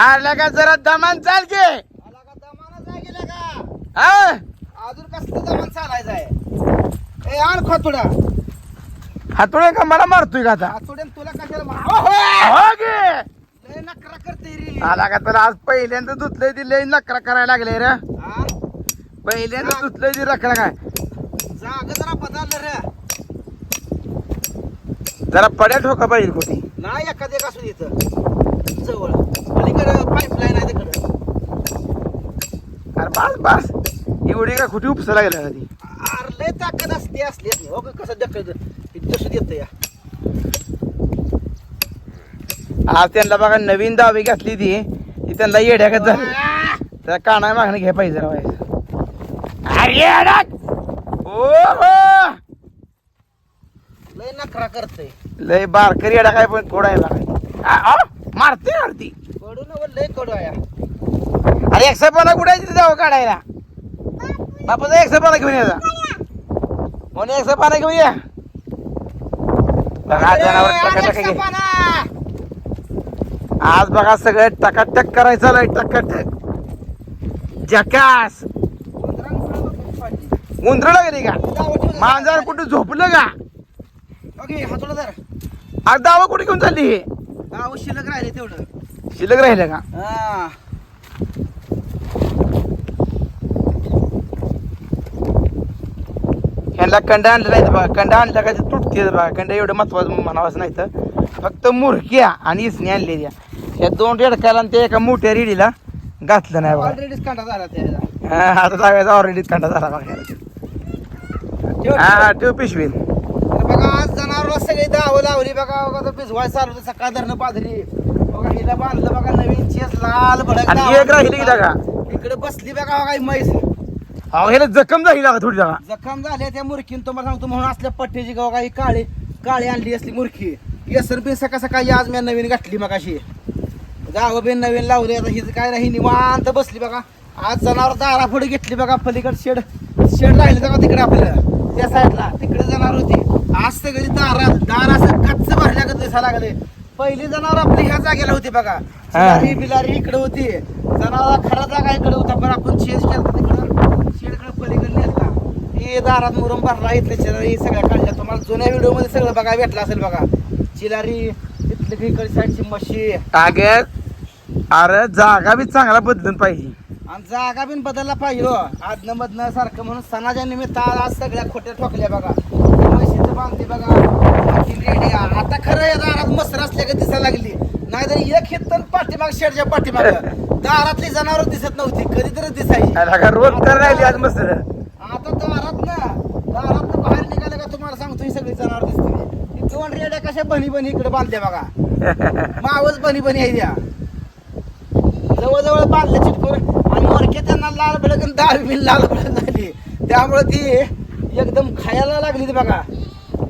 आला का जरा दमान चाल के. का का? अजून कसलं दमान चालायचं आहे? ए आण खोतुडा. हातोडे का मला मारतोय का आता? हातुड्यान तुला कशाला मा- ओहो! हो गे लय नकरा करते रे. आला का तर आज पहिल्यांदा धुतलंय ती लय नकरा करायला लागले रे. हा? पहिल्यांदा धुतलंय ती रखडा काय. जागा जरा बदललं रे. जरा पड्या ठोका पाहिजे कुठे नाही एखादे एक असू इथं. जवळ पलीकडे पाईपलाईन आहे तिकडं अरे बस बस. एवढी का कुठे उपसा लागला ती? अरे लय ताकद असते असली असली. हो कसं दखल जसं देत या. आज त्यांना बघा नवीन दावी घातली ती. ती त्यांना येड्यागत झाली त्या काना मागणं घ्या पाहिजे जरा अरे येड्यात! ओ हो! लय नखरा करते लय बारकरी येडा काय पण कोडायला मारते मारती. कडू न लय कडू आहे अरे एकशे पाना कुठे तिथे जावं काढायला? बापाचा एकशे पाना घेऊन यायचा म्हणून एकशे पाना घेऊन या. बघा जनावर. आज बघा सगळं टकाटक करायचं चालय टकाटक. जकास. उंदर लागली का? मांजर कुठे झोपलं का? आज दावा कुठे घेऊन चालली? हे शिल्लक राहिले तेवढं. शिल्लक राहिलं का? हा ह्यांना कंडा आणलं नाही बघा कंडा आणला का ते तुटते बघा कंडा एवढं महत्वाचं म्हणावंच नाही तर. फक्त मुरक्या आणि इसणी आणलेल्या. या दोन रेडकायला आणि ते एका मोठ्या रेडीला घातलं नाही बघा. ऑलरेडीच कांटा झाला त्याचा. हा, आता जागायचा ऑलरेडी कंडा झाला बघा. हा ठेव पिशवीत. तर बघा आज जनावरला सगळी दावं लावली बघा बघा भिजवाय चालू होतं सकाळ धरणं पाधरी बघा हिला बांधलं बघा नवीन चेस लाल भडक आणि दावा. एक राहिली की? जागा? इकडे बसली बघा बघा ही म्हैस अहो ह्याला जखम झाली लागा थोडी जागा जखम झाल्या त्या मुरकीन तुम्हाला सांगतो म्हणून असल्या पट्ट्याची गाव काही काळी काळी आणली असली मुरकी येसर बिन सकाळ सकाळी आज मी नवीन गाठली मग अशी गाव बिन नवीन लावली आता हिच काय नाही निवांत बसली बघा. आज जनावर दारा पुढे घेतली बघा पलीकडे शेड शेड राहिले बघा तिकडे आपल्याला. त्या साईडला तिकडे जनावर होती. आज सगळी दारा दार असं कच्च भरल्या का दिसायला लागले. पहिली जनावर आपली ह्या जागेला होती बघा. बिलारी इकडे होती. जनावर खरा जागा इकडे होता पण आपण चेंज केला तिकडं. हे दारात मुरुम भरला इथले चिलारी सगळ्या काढल्या तुम्हाला जुन्या व्हिडिओमध्ये सगळं बघा भेटलं असेल बघा. चिलारी इथली इकडे साईडची म्हशी. अगं अरे जागा बी चांगला बदलून पाहिजे आणि जागा बिन बदलला पाहिजे हो. आदनं मधनं सारखं म्हणून सणाच्या निमित्त आज सगळ्या खोट्या ठोकल्या बघा. म्हशीचं बांधली बघा. रेडी आता खरं या दारात मसर असल्या का दिसायला लागली. नाहीतर एक तर पाठीमाग शेडच्या पाठीमाग. दारातली जनावर दिसत नव्हती. कधीतरी दिसायची. का रोज कर राहिली आज मस्त आता दारात ना दारात बाहेर निघालं का तुम्हाला सांगतो ही सगळी जनावर दिसते. ही दोन रेड्या कशा बनी बनी इकडे बांधल्या बघा. मावच बनी बनी आहे त्या. जवळजवळ बांधलं चिटकून आणि मोरके त्यांना लाल भडक आणि डाळ बी लाल भडक झाली. त्यामुळे ती एकदम खायला लागली ती बघा.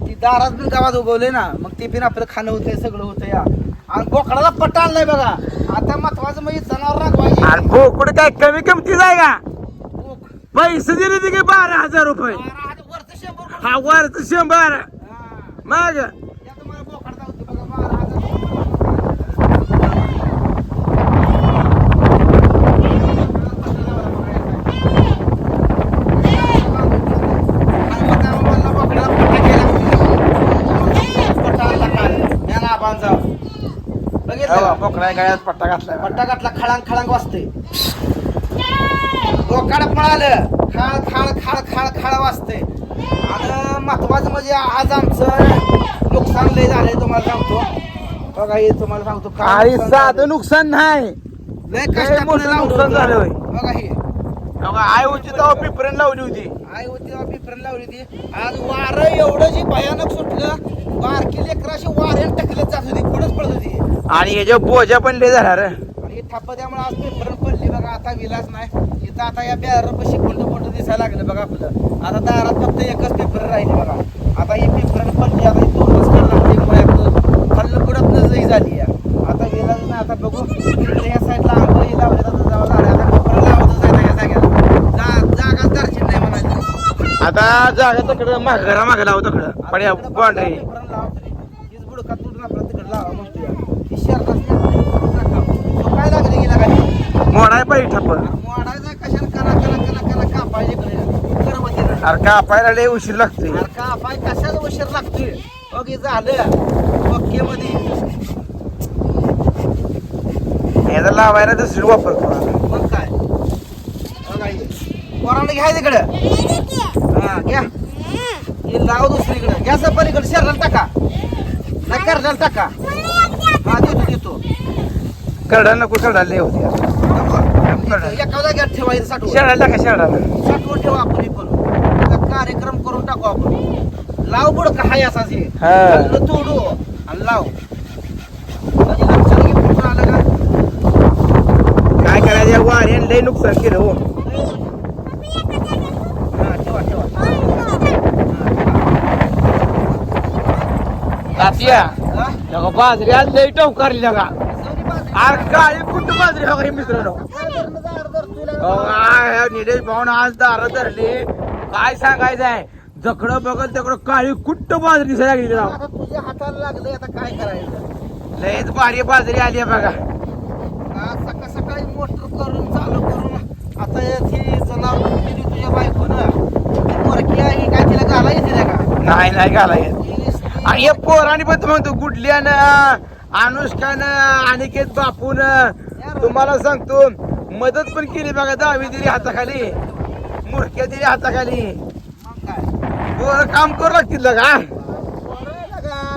ती दारात पण गावात उगवले ना मग ती पण आपलं खाणं होतंय सगळं होतं या आणि बोकडाला पट्टा आणलाय बघा. आता महत्वाचं म्हणजे जनावर राखवायचे. भोकुड काय कमी किमती जाय का. पैसे दिले ते की बारा हजार रुपये? शंभर. हा वरच शंभर हा. मग या तुम्हाला बोकड दाखवतो बघा, बारा हजार. आणि मग त्या मला बोकडाला पट्टा बघा. पट्टा घातला खळांग खळांग वाजते बोकाड पळालं खाळ खाळ खाळ खाळ खाळ वाजते आणि महत्वाचं म्हणजे आज आमचं नुकसान लय झालंय तुम्हाला सांगतो. बघा हे तुम्हाला सांगतो. काय नुकसान साधं. नुकसान नाही. लय लय कष्टातून मोठं लावलं नुकसान होतं. झालं होय. बघा हे. बघा, आई होती तेव्हा पिपरण लावली होती. आई होती तेव्हा पिपरण लावली होती. आज वारं एवढं जी भयानक सुटलं बारकी लेकराशी वाऱ्यात टकलत जात होती. पुढेच पडत होती. आणि याच्या बोजा पण लय झाला रे. आणि हे थाप त्यामुळे आज पेपर बघा आता विलास नाही. इथं आता या बॅनर पशी कोणतं कोणतं दिसायला लागलं बघा आपलं. आता दारात फक्त एकच पेपर राहिली बघा. आता ही पेपर पडली आता दोनच मयात खाल्लं पुढत नजही झाली आता विलास नाही आता बघू. या साईडला आंघोळी लावले आता जावं लागलं. आता पेपर लावतच आहे या जाग्याला. जा जागाच दर्शन नाही म्हणायचं. आता जागा तिकडं माग घरा मागे लाव तिकडं. पड्या बांधरी पेपर लावा तरी हीच बुडका तुटून आपलं तिकडे लावा म्हणतो या ही शर्टाच नाही, काय लागली मोडाय पाहिजे ठप मोडायचा कशाला करा करा करा करा कापायचे इकडे. अरे कापायला लय उशीर लागतोय. अरे कापाय कशाला उशीर लागतोय? ओके झालं. ओके मध्ये लावायला दुसरी वापर करू. मग काय. पोरांना घ्या तिकडं हा घ्या. हे लाव दुसरीकडे. घ्या सर पलीकडे शरीराला टाका. नाही करण्याला टाका. हा देतो देतो. करडा नको करडा लय होते. एका जाग्यात ठेवायचं साठवून. शेळाला टाका शेळाला साठवून ठेवा आपण हे आता कार्यक्रम करून टाकू आपण. लाव बुड का हाय हे हा. चाललं तोडू. आणि लाव. लक्षात घे आलं का? काय करायचं या वाऱ्यानं लय नुकसान केलं हो. हा ठेवा ठेवा. तात्या हा? लगा बाजरी आज लय टवकारली लगा. जाऊदे बाजरी. काळी कुठं बाजरी हो मित्रांनो? निलेश भाऊन आज दार धरली. काय सांगायचं आहे? जकडं बघल तकडं काळी कुट्ट बाजरी राव आता तुझ्या हाताला लागलंय आता काय करायचं? लयच भारी बाजरी आली आहे बघा. आज सकाळ सकाळी मोटर करून चालू करून आता ती जनावर दिली तुझ्या बायकोनं. ती आहे काय तिला घाला येते का? नाही नाही घालाय ती नुसती- आणि या पोरांनी पण म्हणतो गुडल्यानं अनुष्कानं अनिकेत बापून तुम्हाला सांगतो मदत पण केली बघा दहावी दिली हाताखाली. मुरक्या दिली हाताखाली. काय पोरं काम करू लागतील का?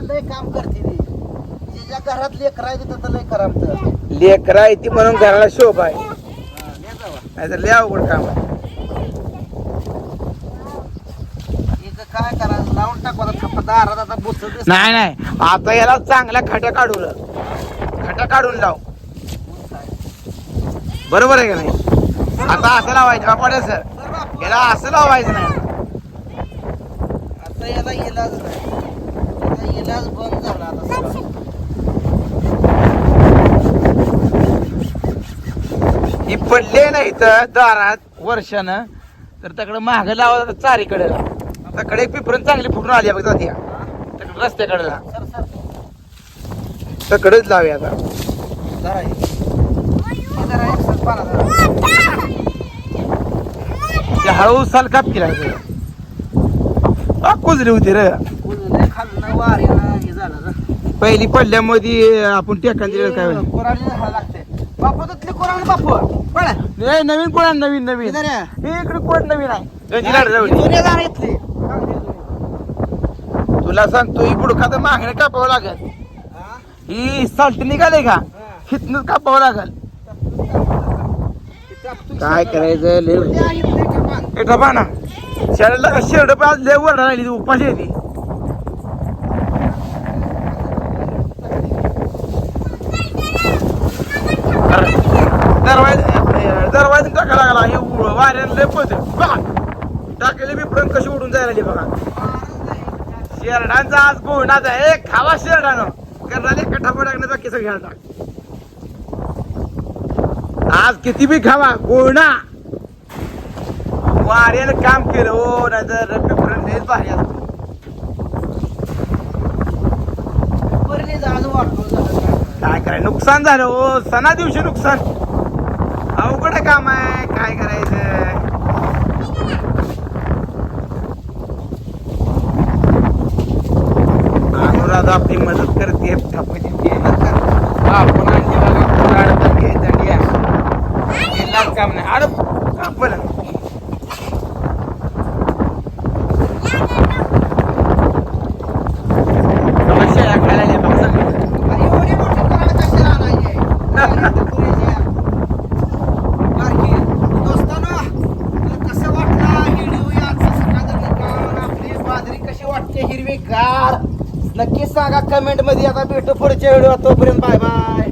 लय काम करते तिच्या घरात लेकर आहे तिथं तर लय करामत लेकरा आहे ती म्हणून घराला शोभा आहे. नाहीतर लय अवघड काम आहे. काय करायचं लावून टाकू आता थप्पा दारात आता बुचत नाही नाही. आता याला चांगला खटा काढू खटा काढून लाव. बरोबर आहे का नाही? आता असं लावायचं बापाड्या सर. याला असं लावायचं नाही. आता याला इलाज नाही. इलाज बंद झाला. ही पडले नाही तर दारात वर्षानं. तर तकडे माग लावा चारीकडे. तकडे एक पिपरण चांगली फुटून आली बघ जाती. सर तकडेच लावे आता जरा हे. हे जरा एक सर पाला जरा. ते हळू साल काप केला कुजली होती रे. पहिली पडल्यामध्ये आपण टेकन दिलं काय ए, नवीन कोण? नवीन नवीन. इकडे कोण नवीन आहे? तुला सांगतो ही बुडखा तर मागणे कापावं लागेल. हा? साल्ट निघाले का? हा. हिथनं कापावं लागेल. काय करायचं? लय त्या इथले कपान. ना. शर्टला का पण आज लय वर राहिली ती उपाशी आहे ती. दरवाजा दरवाजा टाका लागला? हे उ- वाऱ्यानं लय पळत टाकले बिपडून कशी उडून जायला लागली बघा. शेरडांचा आज गोणाचा आहे ए, खावा शेरडानं. करणारे कठापा टाकण्याचा बाकी सगळ्या टाक आज किती बी खावा गोणा वाऱ्यानं काम केलं हो नाही तर पेपर लयच भारी असतो. काय करायचं? नुकसान झालं हो सणा दिवशी नुकसान. अवघड काम आहे काय करायचं? अनुराधा आपली मदत करते. आपण काम नाही. अरे आपण नक्कीच कसं बाजरी कशी वाटते सांगा कमेंटमध्ये. आता भेटू पुढच्या व्हिडिओ तोपर्यंत बाय बाय